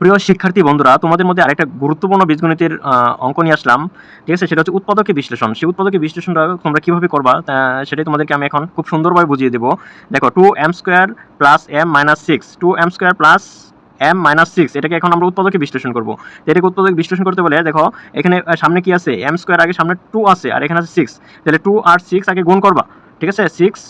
প্রিয় শিক্ষার্থী বন্ধুরা, তোমাদের মধ্যে আরেকটা গুরুত্বপূর্ণ বীজগণিতের অঙ্ক নিয়ে আসলাম। ঠিক আছে? সেটা হচ্ছে উৎপাদকে বিশ্লেষণ। সেই উৎপাদকে বিশ্লেষণটা তোমরা কীভাবে করবা সেটাই তোমাদেরকে আমি এখন খুব সুন্দরভাবে বুঝিয়ে দেবো। দেখো two M square plus M minus six two M square plus M minus six এটাকে এখন আমরা উৎপাদকে বিশ্লেষণ করব। এটাকে উৎপাদক বিশ্লেষণ করতে বলে, দেখো, এখানে সামনে কি আছে? এম স্কোয়ার আগে সামনে টু আছে, আর এখানে আছে সিক্স তাহলে টু আর সিক্স আগে গুণ করবা। ঠিক আছে? সিক্স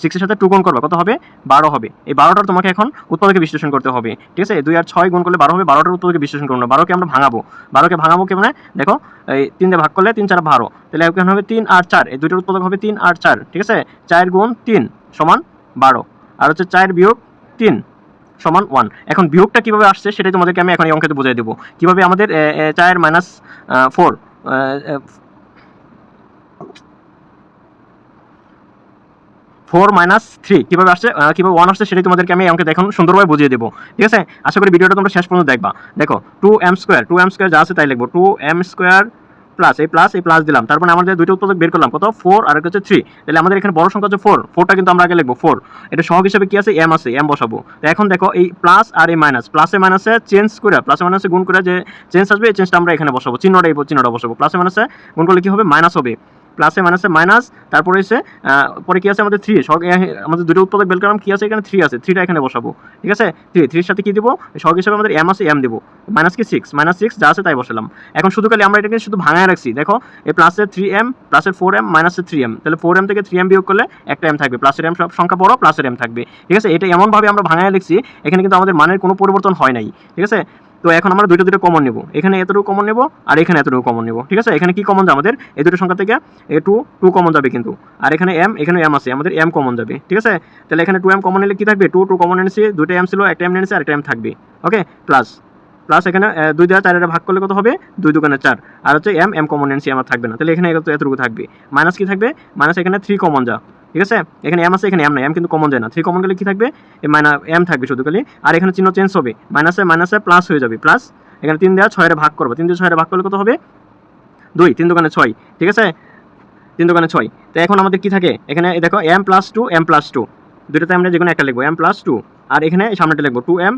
সিক্সের সাথে টু গুণ করবে, কত হবে? বারো হবে। এই বারোটার তোমাকে এখন উৎপাদকে বিশ্লেষণ করতে হবে। ঠিক আছে? দুই আর ছয় গুণ করলে বারো হবে, বারোটার উৎপাদকে বিশ্লেষণ করব বারোকে আমরা ভাঙাবো। বারোকে ভাঙাবো কেমন দেখো, এই তিন দিয়ে ভাগ করলে তিন চার বারো। তাহলে এখানে হবে তিন আর চার। এই দুইটার উৎপাদক হবে তিন আর চার। ঠিক আছে? চার গুণ তিন সমান বারো। আর হচ্ছে চার বিয়োগ তিন সমান ওয়ান এখন বিয়োগটা কীভাবে আসছে সেটাই তোমাদেরকে আমি এখন এই অঙ্কেতে বুঝিয়ে দেবো। কীভাবে আমাদের চার minus four four minus three. কীভাবে আসছে? কীভাবে ওয়ান আসছে সেটাই তোমাদেরকে আমি অঙ্কে দেখুন সুন্দরভাবে বুঝিয়ে দেবো। ঠিক আছে? আশা করি ভিডিওটা তোমরা শেষ পর্যন্ত দেখবা। দেখো two M square two M square যা আছে তাই লিখব। টু এম স্কোয়ার প্লাস এই প্লাস এই প্লাস দিলাম। তারপরে আমাদের দুইটা উৎপাদক বের করলাম, কত? ফোর আর হচ্ছে থ্রি তাহলে আমাদের এখানে বড় সংখ্যা হচ্ছে ফোর ফোরটা কিন্তু আমরা আগে লিখব ফোর এটা সহগ হিসেবে কি আছে? এম আছে এম বসাবো। তো এখন দেখো, এই প্লাস আর এই মাইনাস প্লাসে মাইনাসে চেঞ্জ করে প্লাসে মাইনাসে গুণ করে যে চেঞ্জ আসবে, এই চেঞ্জটা আমরা এখানে বসাবো। চিহ্নটা এই চিহ্নটা বসাবো। প্লাসে মাইনাসে গুণ করলে কি হবে? মাইনাস হবে। প্লাসে, মাইনাসে, মাইনাস, তারপরে এসে পরে কি আছে আমাদের থ্রি আমাদের দুটো উৎপাদক বের করলাম, কি আছে এখানে? থ্রি আছে থ্রিটা এখানে বসাবো, ঠিক আছে? থ্রি থ্রির সাথে কি দিব? সহগ হিসাবে আমাদের এম আছে এম দিব মাইনাস কি সিক্স মাইনাস সিক্স যা আছে তাই বসালাম। এখন শুধু খালি আমরা এটাকে শুধু ভাঙায় রাখছি, দেখো এই প্লাসের থ্রি এম প্লাসের ফোর এম মাইনাসের থ্রি এম তাহলে ফোর এম থেকে থ্রি এম বিয়োগ করলে একটা এম থাকবে প্লাসের এম সব সংখ্যা বড় প্লাসের এম থাকবে, ঠিক আছে? এটা এমনভাবে আমরা ভাঙায় লিখছি, এখানে কিন্তু আমাদের মানের কোনো পরিবর্তন হয় নাই, ঠিক আছে? তো এখন আমরা দুটো দুটো কমন নেব। এখানে এতটুকু কমন নেব আর এখানে এতটুকু কমন নেব। ঠিক আছে? এখানে কি কমন যাবে আমাদের এই দুটো সংখ্যা থেকে এ টু টু কমন যাবে কিন্তু। আর এখানে এম এখানে এম আছে। আমাদের এম কমন যাবে। ঠিক আছে? তাহলে এখানে টু এম কমন নিলে কি থাকবে? টু টু কমন এনেছি দুটো এম ছিল, একটা এম এনেছি, আর একটা এম থাকবে। ওকে প্লাস প্লাস এখানে দুই দেওয়া চারের ভাগ করলে কত হবে? দুই দোকানে চার। আর হচ্ছে এম এম কমন এনেছি, আমার থাকবে না। তাহলে এখানে এত- এতটুকু থাকবে। মাইনাস কি থাকবে? মাইনাস এখানে থ্রি কমন যা। ঠিক আছে? এখানে এম আছে, এখানে এম নাই। এম কিন্তু কমন যায় না। থ্রি কমন গেলে কি থাকবে? মাইনা এম থাকবে শুধু খালি আর এখানে চিহ্ন চেঞ্জ হবে। মাইনাসে মাইনাসে প্লাস হয়ে যাবে। প্লাস এখানে তিন দেওয়া ছয়ের ভাগ করব। তিন দিয়ে ছয়ের ভাগ করলে কত হবে? দুই। তিন দোকানে ছয়। ঠিক আছে? তিন দোকানে ছয়। তো এখন আমাদের কি থাকে? এখানে দেখো M plus two M plus two দুটোতে আমরা যে কোনো একটা লিখব। এম প্লাস টু আর এখানে সামনেটা লিখব। Two M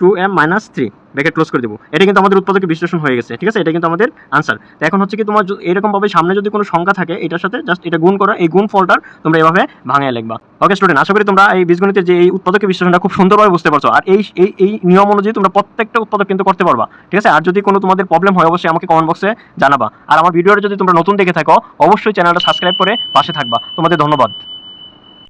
two M minus three bracket close করে দেবো। এটা কিন্তু আমাদের উৎপাদকে বিশ্লেষণ হয়ে গেছে, ঠিক আছে? এটা কিন্তু আমাদের আনসার তো এখন হচ্ছে কি তোমার এরকমভাবে সামনে যদি কোনো সংখ্যা থাকে, এটার সাথে জাস্ট এটা গুণ করা, এই গুণ ফলটার তোমরা এভাবে ভাঙায় লিখবা। ওকে স্টুডেন্ট আশা করি তোমরা এই বীজগণিতের যে এই উৎপাদকে বিশ্লেষণটা খুব সুন্দরভাবে বুঝতে পারছ। আর এই এই এই নিয়ম অনুযায়ী তোমরা প্রত্যেকটা উৎপাদক কিন্তু করতে পারবা, ঠিক আছে? আর যদি কোনো তোমাদের প্রবলেম হয়, অবশ্যই আমাকে কমেন্ট বক্সে জানাবা। আর আমার ভিডিওটা যদি তোমরা নতুন দেখে থাকো, অবশ্যই চ্যানেলটা সাবস্ক্রাইব করে পাশে থাকবা। তোমাদের ধন্যবাদ।